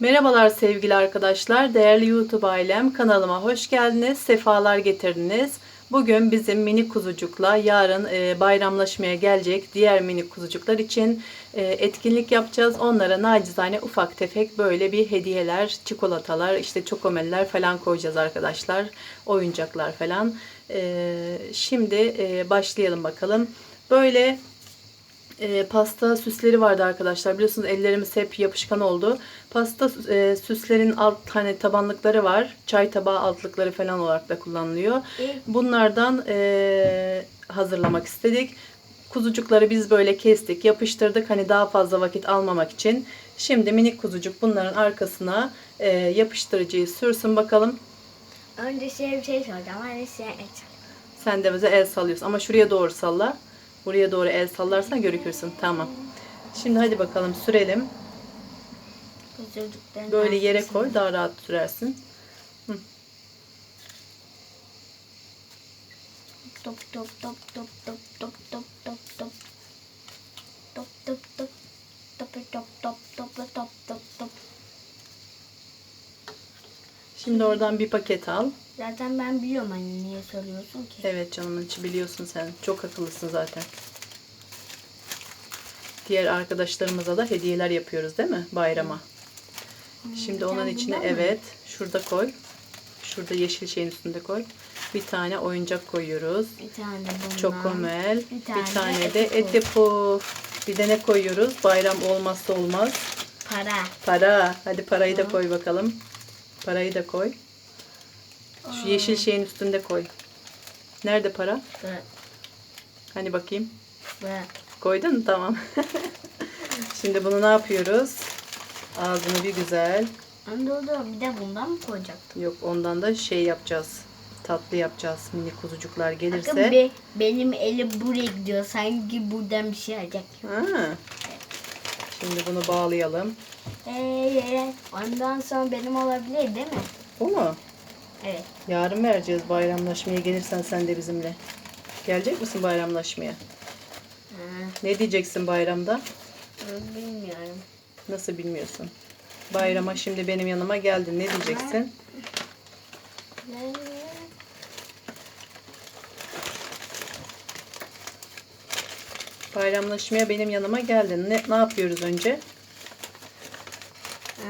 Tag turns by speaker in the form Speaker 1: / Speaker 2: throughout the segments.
Speaker 1: Merhabalar sevgili arkadaşlar, değerli YouTube ailem kanalıma hoş geldiniz, sefalar getirdiniz. Bugün bizim minik kuzucukla yarın e, bayramlaşmaya gelecek diğer minik kuzucuklar için e, etkinlik yapacağız. Onlara nacizane ufak tefek böyle bir hediyeler, çikolatalar, işte çokomeller falan koyacağız arkadaşlar. Oyuncaklar falan. E, şimdi başlayalım bakalım. Böyle e, pasta süsleri vardı arkadaşlar. Biliyorsunuz ellerimiz hep yapışkan oldu. Pasta e, süslerin alt hani tabanlıkları var. Çay tabağı altlıkları falan olarak da kullanılıyor. Bunlardan e, hazırlamak istedik. Kuzucukları biz böyle kestik, yapıştırdık. Hani daha fazla vakit almamak için. Şimdi minik kuzucuk bunların arkasına e, yapıştırıcıyı sürsün bakalım.
Speaker 2: Önce size bir şey soracağım. Hani size et.
Speaker 1: Sen de bize el sallıyorsun. Ama şuraya doğru salla. Buraya doğru el sallarsan görükürsün. Tamam. Şimdi hadi bakalım sürelim. Böyle yere koy daha rahat sürersin.
Speaker 2: Top top top top top top top top top. Top top top. Top top top top top top top.
Speaker 1: Şimdi oradan bir paket al.
Speaker 2: Zaten ben biliyorum anne niye soruyorsun ki.
Speaker 1: Evet canımın içi biliyorsun sen. Çok akıllısın zaten. Diğer arkadaşlarımıza da hediyeler yapıyoruz değil mi bayrama? Şimdi onun içine evet şurada koy. Şurada yeşil şeyin üstünde koy. Bir tane oyuncak koyuyoruz.
Speaker 2: Bir tane bundan.
Speaker 1: Çokomel.
Speaker 2: Bir
Speaker 1: Bir
Speaker 2: tane
Speaker 1: tane, de
Speaker 2: Eti Puf.
Speaker 1: eti puf. Bir de ne koyuyoruz? Bayram olmazsa olmaz.
Speaker 2: Para.
Speaker 1: Para. Hadi parayı da koy bakalım. Parayı da koy. Şu yeşil şeyin üstünde koy. Nerede para?
Speaker 2: Bırak.
Speaker 1: Hani bakayım.
Speaker 2: Bırak.
Speaker 1: Koydun? Tamam. Şimdi bunu ne yapıyoruz? Ağzını bir güzel.
Speaker 2: Dur dur bir de bundan mı koyacaktım?
Speaker 1: Yok ondan da şey yapacağız. Tatlı yapacağız. Mini kuzucuklar
Speaker 2: Bakın
Speaker 1: gelirse.
Speaker 2: be, benim elim buraya gidiyor. Sanki buradan bir şey alacak.
Speaker 1: Ha. Şimdi bunu bağlayalım.
Speaker 2: Ee, ondan sonra benim olabilir değil mi?
Speaker 1: O mu?
Speaker 2: Evet.
Speaker 1: Yarın vereceğiz bayramlaşmaya gelirsen sen de bizimle. Gelecek misin bayramlaşmaya?
Speaker 2: Ha,
Speaker 1: Ne diyeceksin bayramda?
Speaker 2: bilmiyorum.
Speaker 1: Nasıl bilmiyorsun? Bayrama şimdi benim yanıma geldin. Ne diyeceksin? Bayramlaşmaya benim yanıma geldin. Ne, ne yapıyoruz önce?
Speaker 2: Ee,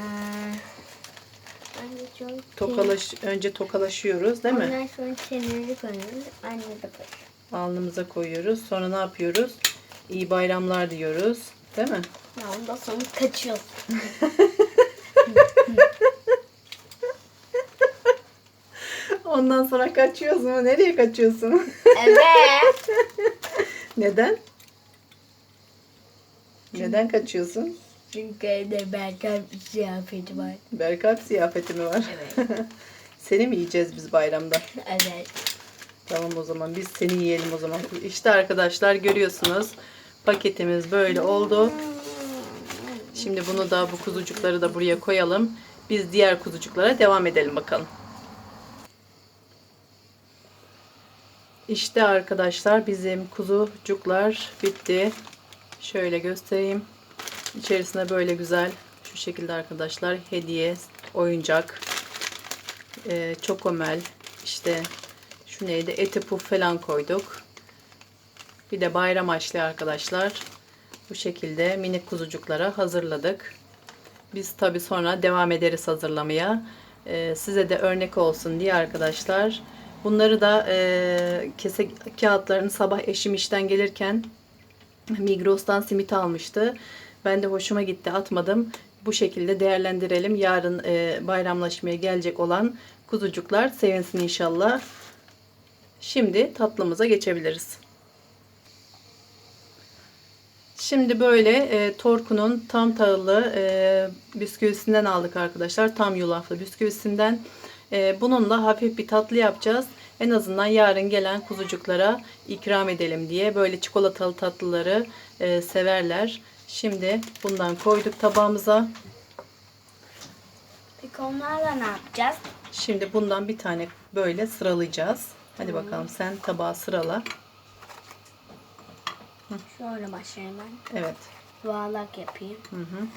Speaker 2: anne çok
Speaker 1: Tokalaş, önce tokalaşıyoruz değil mi?
Speaker 2: Ondan sonra çeneni koyuyoruz. Anne de koyuyor.
Speaker 1: Alnımıza koyuyoruz. Sonra ne yapıyoruz? İyi bayramlar diyoruz. Değil mi?
Speaker 2: Ya ondan sonra kaçıyoruz.
Speaker 1: Ondan sonra kaçıyoruz mu? Nereye kaçıyorsun?
Speaker 2: Evet.
Speaker 1: Neden? Neden kaçıyorsun?
Speaker 2: Çünkü evde Berkan ziyafeti var.
Speaker 1: Berkant ziyafeti mi var?
Speaker 2: Evet.
Speaker 1: Seni mi yiyeceğiz biz bayramda?
Speaker 2: Evet.
Speaker 1: Tamam o zaman biz seni yiyelim o zaman. İşte arkadaşlar görüyorsunuz paketimiz böyle oldu. Şimdi bunu da bu kuzucukları da buraya koyalım. Biz diğer kuzucuklara devam edelim bakalım. İşte arkadaşlar bizim kuzucuklar bitti. Şöyle göstereyim. İçerisine böyle güzel şu şekilde arkadaşlar hediye, oyuncak, e, çokomel, işte şu neydi eti puf falan koyduk. Bir de bayram açlı arkadaşlar. Bu şekilde minik kuzucuklara hazırladık. Biz tabi sonra devam ederiz hazırlamaya. Ee, size de örnek olsun diye arkadaşlar. Bunları da e, kese kağıtlarını sabah eşim işten gelirken Migros'tan simit almıştı. Ben de hoşuma gitti atmadım. Bu şekilde değerlendirelim. Yarın e, bayramlaşmaya gelecek olan kuzucuklar sevinsin inşallah. Şimdi tatlımıza geçebiliriz. Şimdi böyle e, Torku'nun tam tahıllı e, bisküvisinden aldık arkadaşlar. Tam yulaflı bisküvisinden. E, bununla hafif bir tatlı yapacağız. En azından yarın gelen kuzucuklara ikram edelim diye. Böyle çikolatalı tatlıları e, severler. Şimdi bundan koyduk tabağımıza.
Speaker 2: Peki onlarla ne yapacağız?
Speaker 1: Şimdi bundan bir tane böyle sıralayacağız. Hadi bakalım sen tabağı sırala.
Speaker 2: Şöyle başlayayım ben.
Speaker 1: Evet.
Speaker 2: Yuvarlak yapayım.
Speaker 1: Hı hı.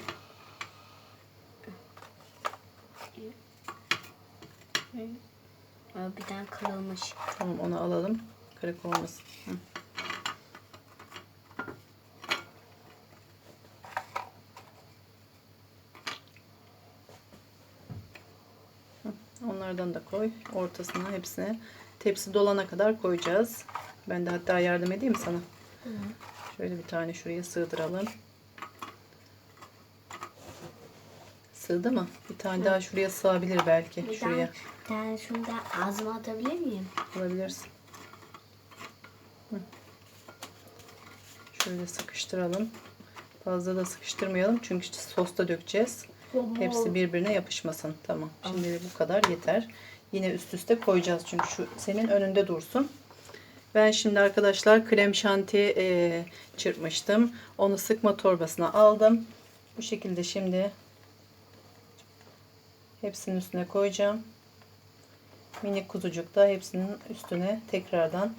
Speaker 2: Bir tane kırılmış.
Speaker 1: Tamam onu alalım. Kırık olmasın. Hı, Onlardan da koy. Ortasına hepsine. Tepsi dolana kadar koyacağız. Ben de hatta yardım edeyim sana. Şöyle bir tane şuraya sığdıralım. Sığdı mı? Bir tane daha şuraya sığabilir belki.
Speaker 2: Bir
Speaker 1: Şuraya.
Speaker 2: tane, tane şunu da ağzıma atabilir miyim?
Speaker 1: Alabilirsin. Hı. Şöyle sıkıştıralım. Fazla da sıkıştırmayalım çünkü sosta dökeceğiz. Hepsi birbirine yapışmasın. Tamam. Şimdi bu kadar yeter. Yine üst üste koyacağız çünkü şu senin önünde dursun. Ben şimdi arkadaşlar krem şanti e, çırpmıştım. Onu sıkma torbasına aldım. Bu şekilde şimdi hepsinin üstüne koyacağım. Minik kuzucuk da hepsinin üstüne tekrardan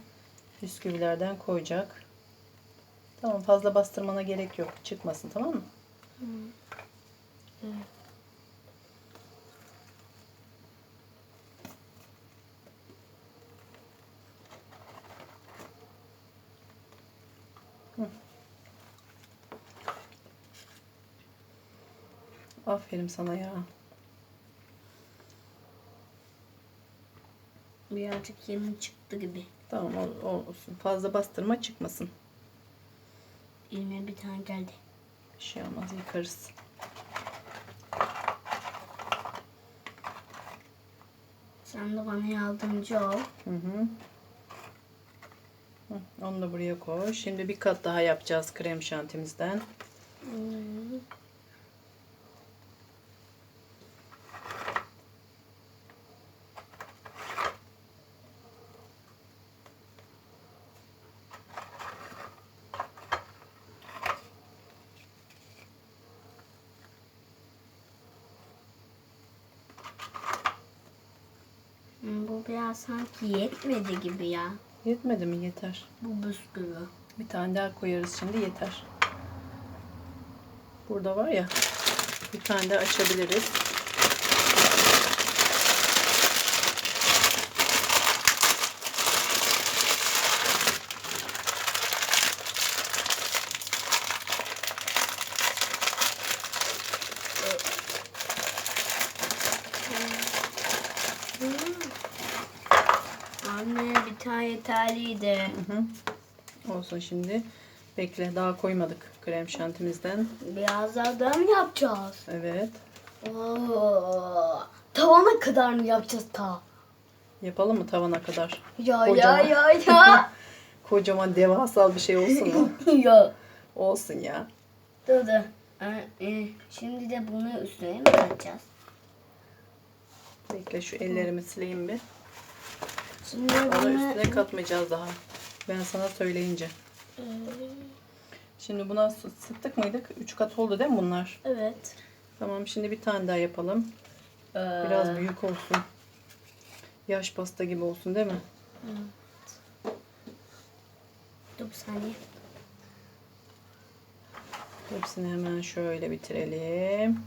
Speaker 1: bisküvilerden koyacak. Tamam fazla bastırmana gerek yok. Çıkmasın tamam mı? Hı. Aferin sana ya.
Speaker 2: Birazcık yemin çıktı gibi.
Speaker 1: Tamam ol- olsun. Fazla bastırma çıkmasın.
Speaker 2: Elime bir tane geldi.
Speaker 1: Bir şey olmaz yıkarız.
Speaker 2: Sen de bana yardımcı ol.
Speaker 1: Hı hı. Hı, Onu da buraya koy. Şimdi bir kat daha yapacağız krem şantimizden.
Speaker 2: Hmm. Hmm, Bu biraz sanki yetmedi gibi ya.
Speaker 1: Yetmedi mi? Yeter.
Speaker 2: Bu bisküvi.
Speaker 1: Bir tane daha koyarız şimdi yeter. Burada var ya bir tane de açabiliriz.
Speaker 2: Anne bir tane yeterliydi.
Speaker 1: Hı hı. Olsun şimdi. Bekle daha koymadık krem şantimizden.
Speaker 2: Biraz daha da mı yapacağız?
Speaker 1: Evet.
Speaker 2: Oo, tavana kadar mı yapacağız ta?
Speaker 1: Yapalım mı tavana kadar?
Speaker 2: Ya
Speaker 1: Kocaman.
Speaker 2: ya ya ya.
Speaker 1: Kocaman devasal bir şey olsun mu?
Speaker 2: ya.
Speaker 1: olsun ya.
Speaker 2: Dur dur. Ee, e, Şimdi de bunu üstüne mi katacağız?
Speaker 1: Bekle şu ellerimi sileyim bir.
Speaker 2: Şimdi bunu...
Speaker 1: üstüne katmayacağız daha. Ben sana söyleyince.
Speaker 2: Ee,
Speaker 1: Şimdi buna sıktık mıydık? Üç kat oldu değil mi bunlar?
Speaker 2: evet.
Speaker 1: Tamam şimdi bir tane daha yapalım.
Speaker 2: Ee,
Speaker 1: Biraz büyük olsun. Yaş pasta gibi olsun değil mi?
Speaker 2: Dur bir saniye.
Speaker 1: Hepsini hemen şöyle bitirelim.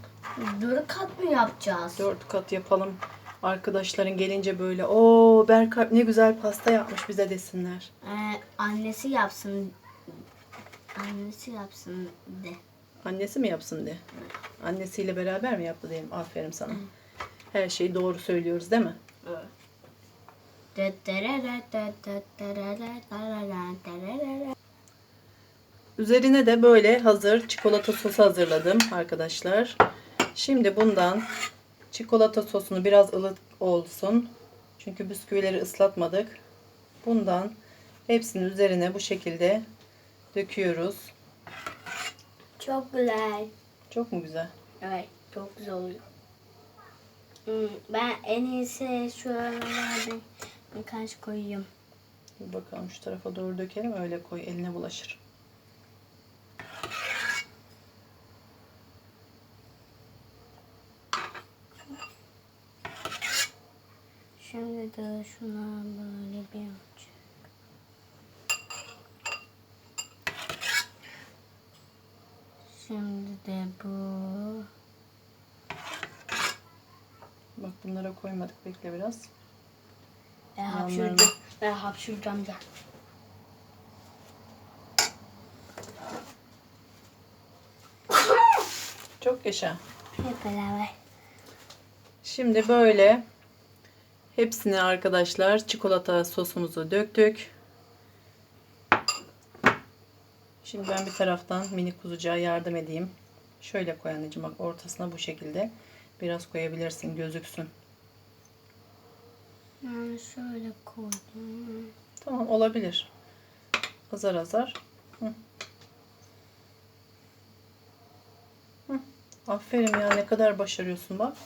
Speaker 2: Dört kat mı yapacağız?
Speaker 1: Dört kat yapalım. Arkadaşların gelince böyle o Berkay ne güzel pasta yapmış bize desinler.
Speaker 2: Ee, annesi yapsın. Annesi yapsın de.
Speaker 1: Annesi mi yapsın diye. Annesiyle beraber mi yaptı diyelim. Aferin sana. Her şeyi doğru söylüyoruz değil mi? Üzerine de böyle hazır çikolata sosu hazırladım arkadaşlar. Şimdi bundan çikolata sosunu biraz ılık olsun. Çünkü bisküvileri ıslatmadık. Bundan hepsinin üzerine bu şekilde döküyoruz.
Speaker 2: Çok güzel.
Speaker 1: Çok mu güzel?
Speaker 2: Evet, çok güzel oluyor. Hmm, Ben en iyisi şuralarda birkaç koyayım.
Speaker 1: Bir bakalım şu tarafa doğru dökelim öyle koy eline bulaşır.
Speaker 2: Şimdi de şuna böyle bir açık. Şimdi de bu.
Speaker 1: Bak Bunlara koymadık. Bekle biraz.
Speaker 2: Ben hapşıracağım. Ben hapşıracağım da.
Speaker 1: Çok yaşa.
Speaker 2: Hep beraber.
Speaker 1: Şimdi böyle hepsini arkadaşlar çikolata sosumuzu döktük. Şimdi ben bir taraftan mini kuzucuğa yardım edeyim. Şöyle koy anneciğim bak ortasına bu şekilde. Biraz koyabilirsin gözüksün.
Speaker 2: Ben şöyle koydum.
Speaker 1: Tamam olabilir. Azar azar. Hı. Hı. Aferin ya ne kadar başarıyorsun bak.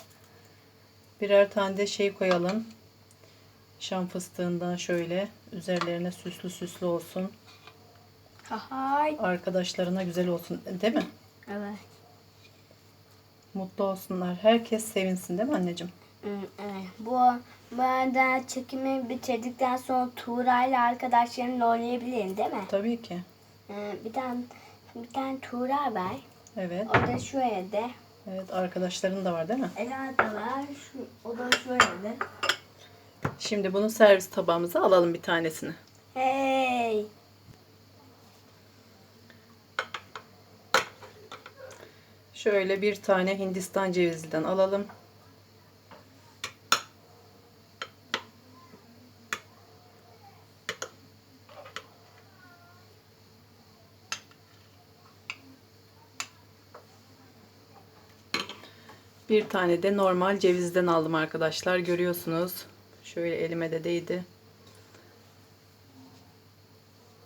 Speaker 1: Birer tane de şey koyalım. Şam fıstığından şöyle üzerlerine süslü süslü olsun.
Speaker 2: Hay.
Speaker 1: Arkadaşlarına güzel olsun değil mi?
Speaker 2: Evet.
Speaker 1: Mutlu olsunlar. Herkes sevinsin değil mi anneciğim?
Speaker 2: Evet. Bu ben çekimi bitirdikten sonra Tuğra ile arkadaşlarımla oynayabilirim değil mi?
Speaker 1: Tabii ki.
Speaker 2: Ee, bir tane bir tane Tuğra var.
Speaker 1: Evet.
Speaker 2: O da şu evde.
Speaker 1: Evet arkadaşların da var değil mi?
Speaker 2: Ela da var. Şu, o da şu evde.
Speaker 1: Şimdi bunu servis tabağımıza alalım bir tanesini.
Speaker 2: Hey.
Speaker 1: Şöyle bir tane Hindistan cevizliden alalım. Bir tane de normal cevizden aldım arkadaşlar. Görüyorsunuz. Şöyle elime de değdi.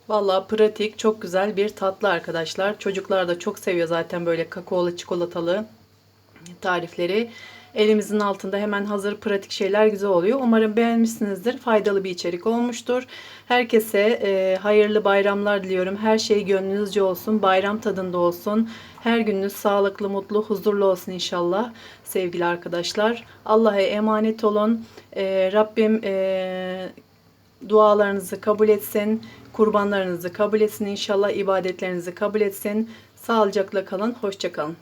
Speaker 1: Vallahi pratik, çok güzel bir tatlı arkadaşlar. Çocuklar da çok seviyor zaten böyle kakaolu çikolatalı tarifleri. Elimizin altında hemen hazır pratik şeyler güzel oluyor. Umarım beğenmişsinizdir. Faydalı bir içerik olmuştur. Herkese e, hayırlı bayramlar diliyorum. Her şey gönlünüzce olsun. Bayram tadında olsun. Her gününüz sağlıklı, mutlu, huzurlu olsun inşallah sevgili arkadaşlar. Allah'a emanet olun. E, Rabbim e, dualarınızı kabul etsin. Kurbanlarınızı kabul etsin inşallah. ibadetlerinizi kabul etsin. Sağlıcakla kalın. Hoşça kalın.